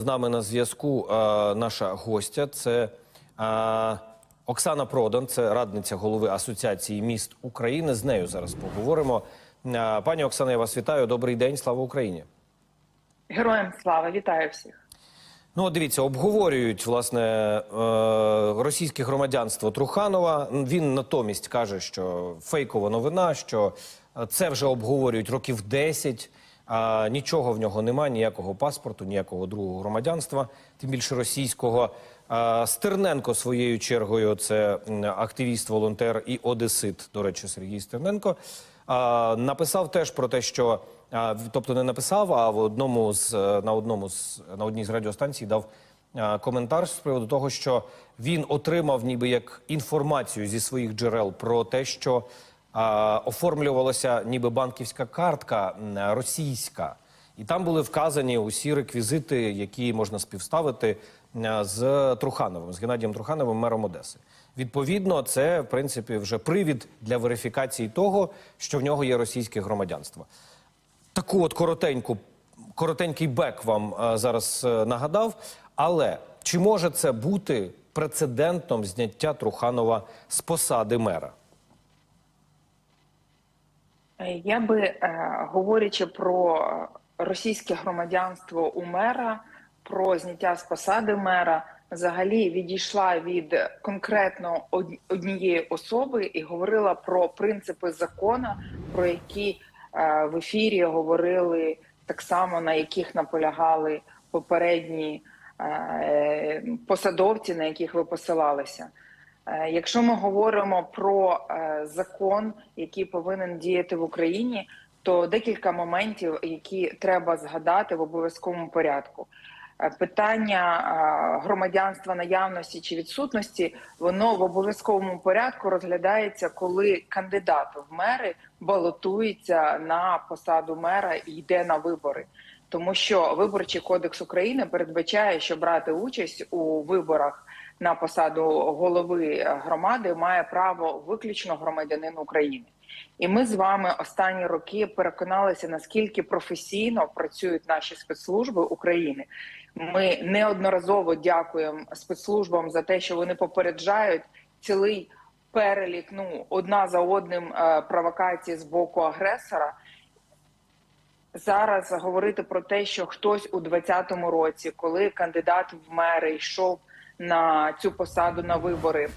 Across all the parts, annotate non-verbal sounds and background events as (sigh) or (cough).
З нами на зв'язку е, наша гостя. Це е, Оксана Продан, це радниця голови Асоціації міст України. З нею зараз поговоримо. Е, пані Оксана, я вас вітаю. Добрий день, слава Україні. Героям слава, вітаю всіх. Ну, дивіться, обговорюють власне російське громадянство Труханова. Він натомість каже, що фейкова новина, що це вже обговорюють років 10, а нічого в нього немає, ніякого паспорту, ніякого другого громадянства, тим більше російського. Е, Стерненко своєю чергою, це активіст, волонтер і одесит, до речі, Сергій Стерненко. А, написав теж про те, що а, тобто не написав, а в одному з е, на одному з на одній з радіостанцій дав а, коментар з приводу того, що він отримав ніби як інформацію зі своїх джерел про те, що а, оформлювалася ніби банківська картка російська, і там були вказані усі реквізити, які можна співставити з Трухановим, з Геннадієм Трухановим, мером Одеси. Відповідно, це в принципі вже привід для верифікації того, що в нього є російське громадянство. Таку от коротеньку, коротенький бек вам е, зараз е, нагадав. Але чи може це бути прецедентом зняття Труханова з посади мера? Е, Я би, е, говорячи про російське громадянство у мера, про зняття з посади мера, взагалі відійшла від конкретно однієї особи і говорила про принципи закону, про які е, в ефірі говорили так само, на яких наполягали попередні посадовці, на яких ви посилалися. Е, Якщо ми говоримо про е, закон, який повинен діяти в Україні, то декілька моментів, які треба згадати в обов'язковому порядку. Е, Питання громадянства наявності чи відсутності, воно в обов'язковому порядку розглядається, коли кандидат в мери балотується на посаду мера і йде на вибори. Тому що виборчий кодекс України передбачає, що брати участь у виборах на посаду голови громади має право виключно громадянин України. І ми з вами останні роки переконалися, наскільки професійно працюють наші спецслужби України. Ми неодноразово дякуємо спецслужбам за те, що вони попереджають цілий перелік ну одна за одним е, провокацій з боку агресора. Зараз говорити про те, що хтось у 2020 році, коли кандидат в мери йшов на цю посаду на вибори,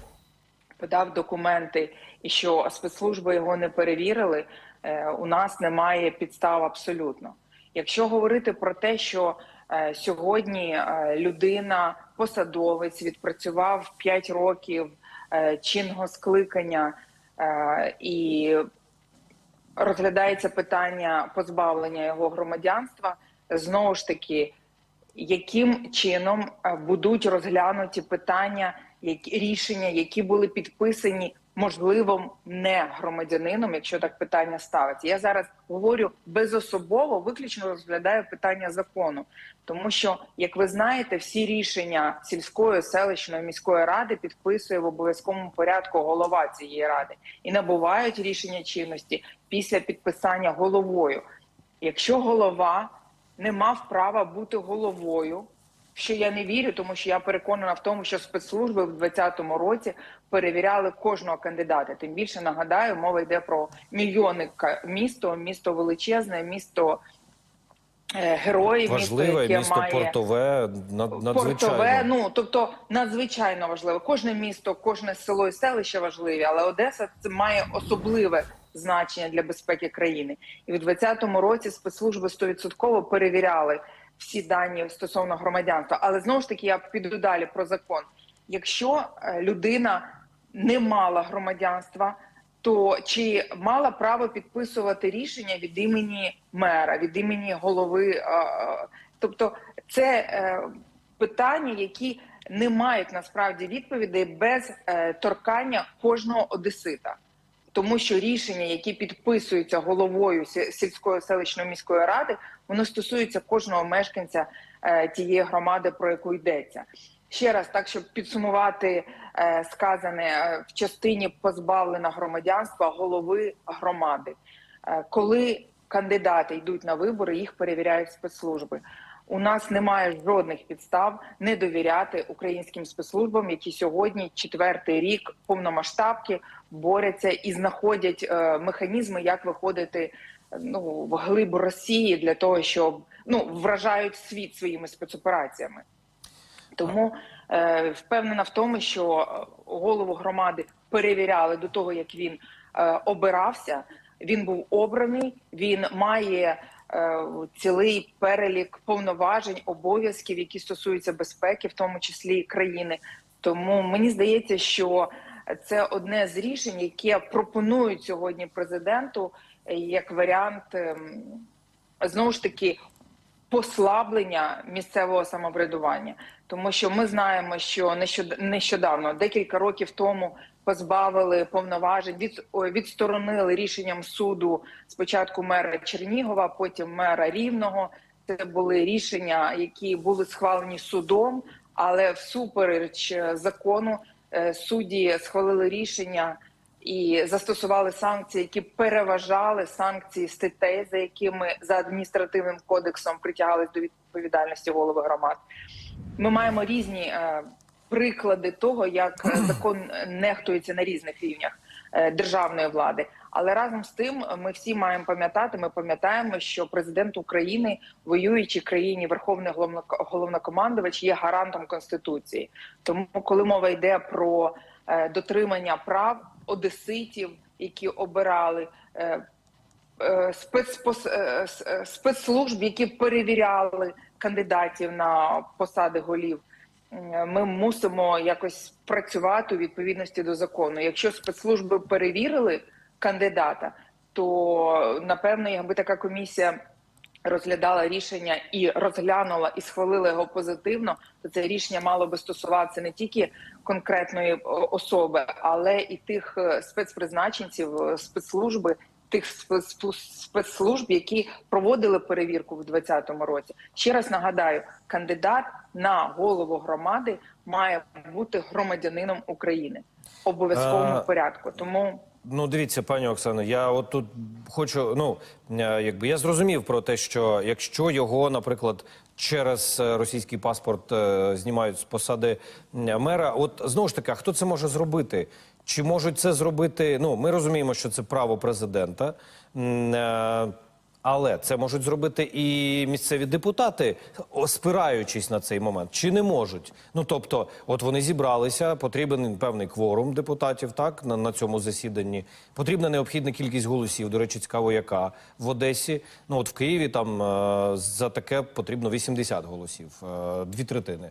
подав документи, і що спецслужби його не перевірили, е, у нас немає підстав абсолютно. Якщо говорити про те, що е, сьогодні е, людина, посадовець, відпрацював 5 років чинного скликання і розглядається питання позбавлення його громадянства, знову ж таки, яким чином е, будуть розглянуті питання, які рішення, які були підписані, можливо, не громадянином, якщо так питання ставиться. Я зараз говорю безособово, виключно розглядаю питання закону, тому що, як ви знаєте, всі рішення сільської, селищної міської ради підписує в обов'язковому порядку голова цієї ради і набувають рішення чинності після підписання головою. Якщо голова не мав права бути головою, що я не вірю, тому що я переконана в тому, що спецслужби в 2020 році перевіряли кожного кандидата. Тим більше нагадаю, мова йде про мільйони місто, місто величезне, місто героїв, Важливе місто, місто має портове над, надзвичайно. Портове, ну тобто надзвичайно важливо. Кожне місто, кожне село і селище важливі, але Одеса це має особливе значення для безпеки країни. І в 2020 році спецслужби 100% перевіряли всі дані стосовно громадянства. Але знову ж таки я піду далі про закон. Якщо е, людина не мала громадянства, то чи мала право підписувати рішення від імені мера, від імені голови? е, е, Тобто, це е, питання, які не мають насправді відповідей без торкання кожного одесита. Тому що рішення, які підписуються головою сільської селищної міської ради, воно стосується кожного мешканця тієї громади, про яку йдеться. Ще раз, так щоб підсумувати е, сказане е, в частині позбавлення громадянства голови громади, Е, коли кандидати йдуть на вибори, їх перевіряють спецслужби. У нас немає жодних підстав не довіряти українським спецслужбам, які сьогодні четвертий рік повномасштабки борються і знаходять е, механізми, як виходити ну в глиб Росії для того, щоб ну вражають світ своїми спецопераціями. Тому е, впевнена в тому, що е, голову громади перевіряли до того, як він е, обирався. Він був обраний. Він має е, цілий перелік повноважень, обов'язків, які стосуються безпеки, в тому числі і країни. Тому мені здається, що це одне з рішень, яке пропонують сьогодні президенту е, як варіант ем, знову ж таки послаблення місцевого самоврядування, тому що ми знаємо, що нещодавно, декілька років тому, позбавили повноважень, від, відсторонили рішенням суду спочатку мера Чернігова, потім мера Рівного. Це були рішення, які були схвалені судом, але всупереч е, закону е, судді схвалили рішення і застосували санкції, які переважали санкції статей, за якими за адміністративним кодексом притягались до відповідальності голови громад. Ми маємо різні е, приклади того, як е, (clears throat) закон нехтується на різних рівнях е, державної влади. Але разом з тим ми всі маємо пам'ятати. Ми пам'ятаємо, що президент України, воюючи країні, верховний головно- головнокомандувач, є гарантом конституції. Тому, коли мова йде про е, дотримання прав одеситів, які обирали е, е, спецпос, е, спецслужб, які перевіряли кандидатів на посади голів. Ми мусимо якось працювати у відповідності до закону. Якщо спецслужби перевірили кандидата, то напевно, якби така комісія розглядала рішення і розглянула і схвалила його позитивно, то це рішення мало би стосуватися не тільки конкретної особи, але і тих е, спецпризначенців е, спецслужби. Тих спец- спецслужб, які проводили перевірку в 2020 році, ще раз нагадаю, кандидат на голову громади має бути громадянином України в обов'язковому А, порядку. Тому Ну, дивіться, пані Оксано, я от тут хочу. Ну е, якби я зрозумів про те, що якщо його, наприклад, через е, російський паспорт е, знімають з посади мера, от знову ж таки, а хто це може зробити? Чи можуть це зробити? Ну, ми розуміємо, що це право президента. Але це можуть зробити і місцеві депутати, спираючись на цей момент, чи не можуть? Ну тобто, от вони зібралися, потрібен певний кворум депутатів, так на, на цьому засіданні. Потрібна необхідна кількість голосів. До речі, цікаво, яка в Одесі. Ну от в Києві там е, за таке потрібно 80 голосів, е, дві третини.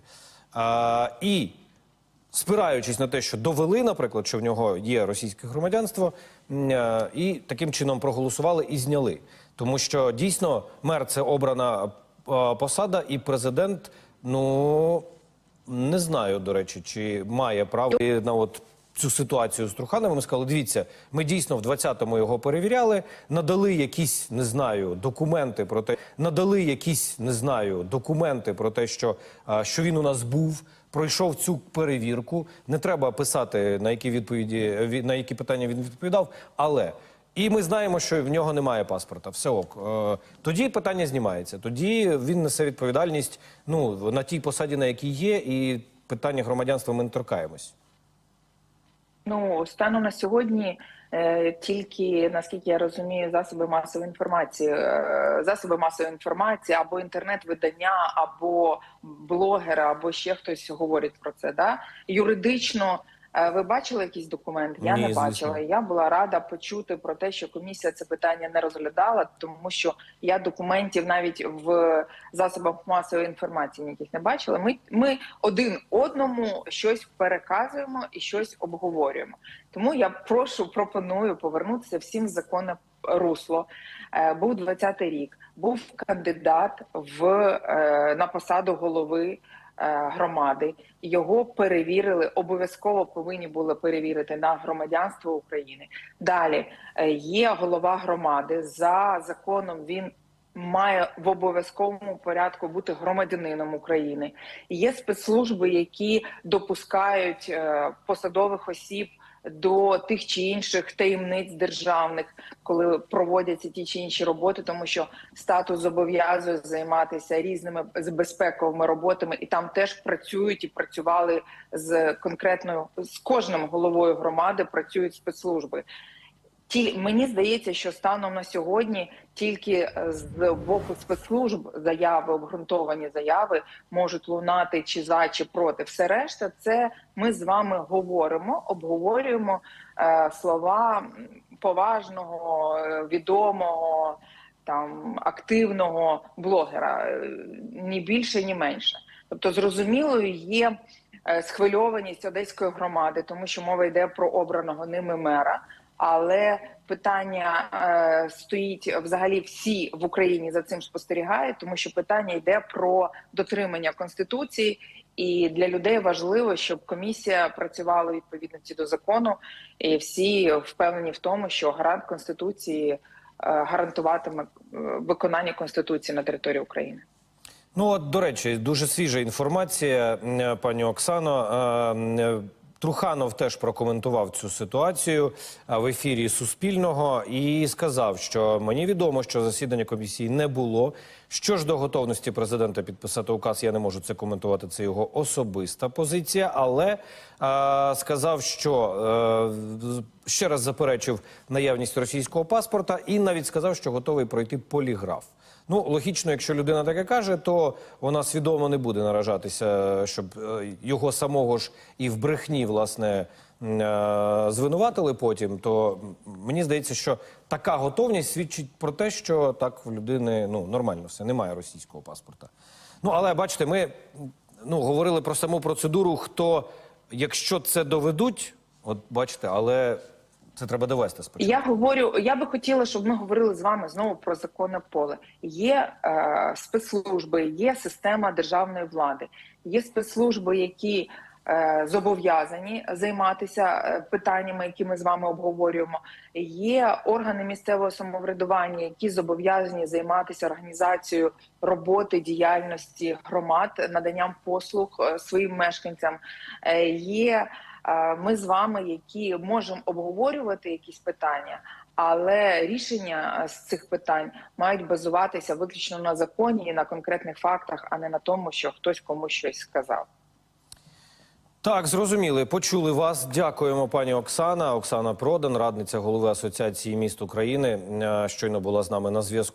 Е, і спираючись на те, що довели, наприклад, що в нього є російське громадянство, е, і таким чином проголосували і зняли. Тому що дійсно мер це обрана е, посада, і президент, ну не знаю, до речі, чи має право на от цю ситуацію з Трухановим. Сказали, дивіться, ми дійсно в 20-му його перевіряли, надали якісь, не знаю, документи про те, надали якісь, не знаю, документи про те, що, що він у нас був. Пройшов цю перевірку. Не треба писати на які відповіді ві- на які питання він відповідав. Але і ми знаємо, що в нього немає паспорта. Все ок. Е, Тоді питання знімається. Тоді він несе відповідальність ну на тій посаді, на якій є, і питання громадянства ми не торкаємось. Ну, станом на сьогодні е, тільки наскільки я розумію, засоби масової інформації, е, засоби масової інформації або інтернет-видання, або блогери, або ще хтось говорить про це. Да? Юридично ви бачили якийсь документ? Я Ні, не звісно. бачила. Я була рада почути про те, що комісія це питання не розглядала, тому що я документів навіть в засобах масової інформації ніяких не бачила. Ми, ми один одному щось переказуємо і щось обговорюємо. Тому я прошу, пропоную повернутися всім в законне русло. Е, Був 20-й рік, був кандидат в е, на посаду голови е, громади. Його перевірили, обов'язково повинні були перевірити на громадянство України. Далі е, є голова громади за законом. Він має в обов'язковому порядку бути громадянином України. Є спецслужби, які допускають е, посадових осіб до тих чи інших таємниць державних, коли проводяться ті чи інші роботи, тому що статус зобов'язує займатися різними безпековими роботами, і там теж працюють і працювали з конкретною з кожним головою громади. Працюють спецслужби. Ті мені здається, що станом на сьогодні тільки е, з боку спецслужб заяви, обґрунтовані заяви можуть лунати чи за, чи проти. Все решта, це ми з вами говоримо, обговорюємо е, слова поважного, е, відомого там активного блогера, е, ні більше, ні менше. Тобто, зрозумілою є схвильованість одеської громади, тому що мова йде про обраного ними мера. Але питання е, стоїть взагалі всі в Україні за цим спостерігають, тому що питання йде про дотримання конституції, і для людей важливо, щоб комісія працювала у відповідності до закону, і всі впевнені в тому, що гарант конституції е, гарантуватиме е, виконання конституції на території України. Ну, от, до речі, дуже свіжа інформація, пані Оксано. Е, м, Труханов теж прокоментував цю ситуацію в ефірі Суспільного і сказав, що мені відомо, що засідання комісії не було. Що ж до готовності президента підписати указ, я не можу це коментувати. Це його особиста позиція. Але е, сказав, що е, ще раз заперечив наявність російського паспорта, і навіть сказав, що готовий пройти поліграф. Ну, логічно, якщо людина таке каже, то вона свідомо не буде наражатися, щоб е, його самого ж і в брехні, власне, е, звинуватили потім. То мені здається, що така готовність свідчить про те, що так в людини ну, нормально все, немає російського паспорта. Ну, але бачите, ми ну, говорили про саму процедуру, хто, якщо це доведуть, от бачите, але це треба довести спочатку. Я говорю, я би хотіла, щоб ми говорили з вами знову про законне поле. Є е, спецслужби, є система державної влади, є спецслужби, які зобов'язані займатися е, питаннями, які ми з вами обговорюємо. Є органи місцевого самоврядування, які зобов'язані займатися організацією роботи діяльності громад, наданням послуг е, своїм мешканцям. Е, є е, ми з вами, які можемо обговорювати якісь питання, але рішення е, з цих питань мають базуватися виключно на законі і на конкретних фактах, а не на тому, що хтось комусь щось сказав. Так, зрозуміли. Почули вас. Дякуємо, пані Оксана. Оксана Продан, радниця голови Асоціації міст України, е, щойно була з нами на зв'язку.